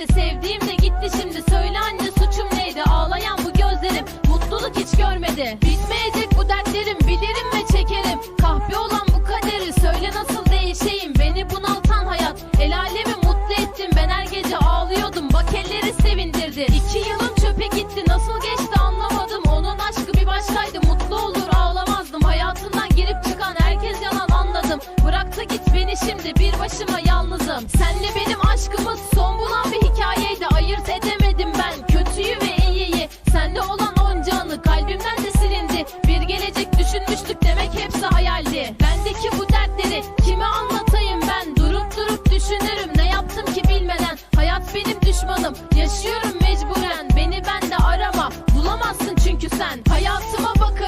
neydi Sevdiğim de gitti şimdi. Söyle anne suçum neydi? Ağlayan bu gözlerim Mutluluk hiç görmedi. Bitmeyecek bu dertlerim Bilirim ve çekerim. Kahpe olan bu kaderi Söyle nasıl değişeyim? Beni bunaltan hayat El alemi mutlu ettim. Ben her gece ağlıyordum Bak elleri sevindirdi. İki yılım çöpe gitti Nasıl geçti anlamadım. Onun aşkı bir başkaydı Mutlu olur ağlamazdım. Hayatından girip çıkan herkes yalan anladım. Bıraktı git beni şimdi Bir başıma yalnızım. Senle benim aşkımız son bulan düşmanım Yaşıyorum mecburen. Beni bende arama. Bulamazsın çünkü sen. Hayatıma bak.